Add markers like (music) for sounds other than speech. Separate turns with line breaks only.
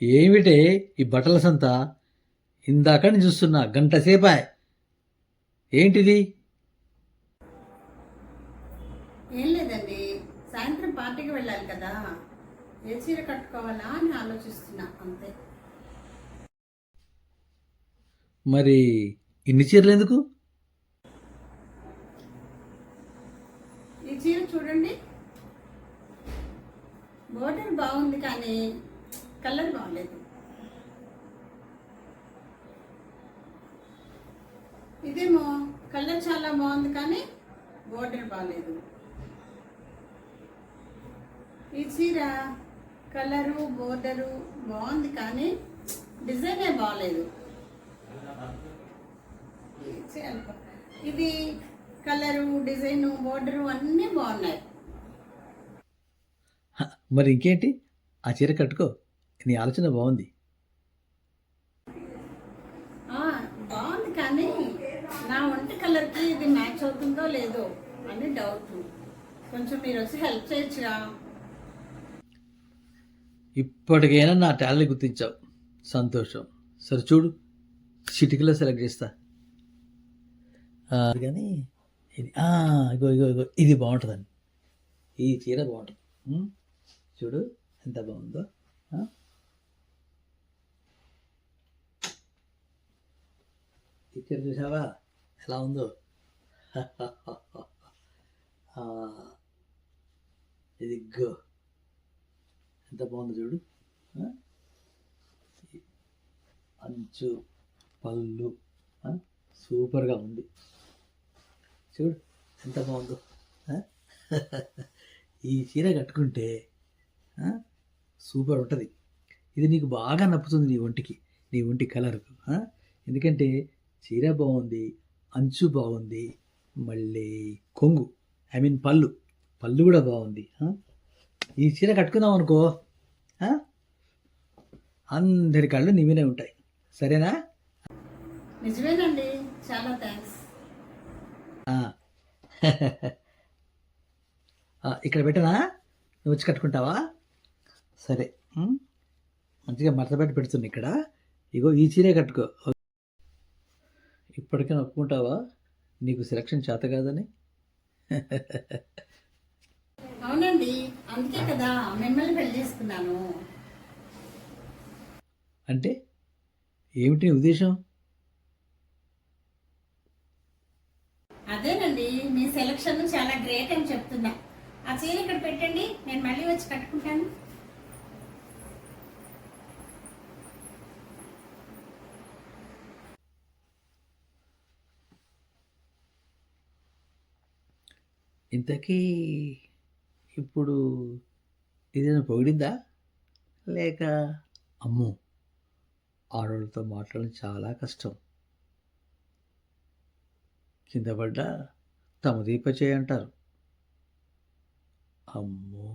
ఏమిటే ఈ బట్టల సంత? ఇందాకని చూస్తున్నా గంట సేపా ఏంటిది?
ఏం లేదండి సాయంత్రం పార్టీకి వెళ్ళాలి కదా. ఏ చీర కట్టుకోవాలా అని ఆలోచిస్తున్నా అంతే.
మరి ఇన్ని చీరలు ఎందుకు?
ఈ చీర చూడండి. బోర్డర్ బాగుంది కానీ కలర్ బాగలేదు ఇదేమో కలర్ చాలా బాగుంది కానీ బోర్డర్ బాగలేదు ఈ చీర కలరు బోర్డరు బాగుంది కానీ డిజైనే బాగలేదు ఇది కలరు డిజైను బోర్డరు అన్నీ బాగున్నాయి.
మరి ఇంకేంటి? ఆ చీర కట్టుకో నీ ఆలోచన బాగుంది.
బాగుంది కానీ నా ఒంటి కలర్కి ఇది మ్యాచ్ అవుతుందో లేదో అని డౌట్ కొంచెం మీరు వచ్చి హెల్ప్ చేయొచ్చుగా.
ఇప్పటికైనా నా టాలెంట్ గుర్తించావు. సంతోషం. సరే చూడు చిటికలో సెలెక్ట్ చేస్తా. కానీ ఇది ఇగో ఇగో ఇగో ఇది బాగుంటుందండి. ఈ చీర బాగుంటుంది. చూడు ఎంత బాగుందో. ఈ చీర చూసావా? ఎలా ఉందో? (laughs) ఆ, ఇది గో ఎంత బాగుంది చూడు. అంచు పళ్ళు సూపర్గా ఉంది. చూడు ఎంత బాగుందో. ఈ చీర కట్టుకుంటే సూపర్ ఉంటుంది. ఇది నీకు బాగా నప్పుతుంది నీ ఒంటికి నీ ఒంటి కలర్కు ఎందుకంటే చీర బాగుంది అంచు బాగుంది మళ్ళీ కొంగు ఐ మీన్ పళ్ళు. పళ్ళు కూడా బాగుంది. ఈ చీర కట్టుకుందాం అనుకో? అందరి కళ్ళు నీ మీదే ఉంటాయి. సరేనా?
నిజమేనండి. చాలా థ్యాంక్స్ (laughs)
ఇక్కడ పెట్టనా? నువ్వు వచ్చి కట్టుకుంటావా? సరే? మంచిగా మడత పెట్టి పెడుతున్నా ఇక్కడ. ఇగో ఈ చీరే కట్టుకో. ఇప్పటికైనా ఒప్పుకుంటావా? నీకు సెలక్షన్ చేత కాదని? (laughs)
అవునండి అందుకే కదా మిమ్మల్ని పెళ్ళి చేసుకున్నాను.
అంటే ఏమిటి నీ ఉద్దేశం?
అదేనండి మీ సెలక్షన్ చాలా గ్రేట్ అని చెప్తున్నా. ఆ చీర ఇక్కడ పెట్టండి నేను మళ్ళీ వచ్చి కట్టుకుంటాను.
ఇంతకీ ఇప్పుడు ఏదైనా పొగిడిందా? లేక అమ్మో ఆడవాళ్ళతో మాట్లాడడం చాలా కష్టం. కింద పడ్డా తమ దీప చేయంటారు అమ్మో.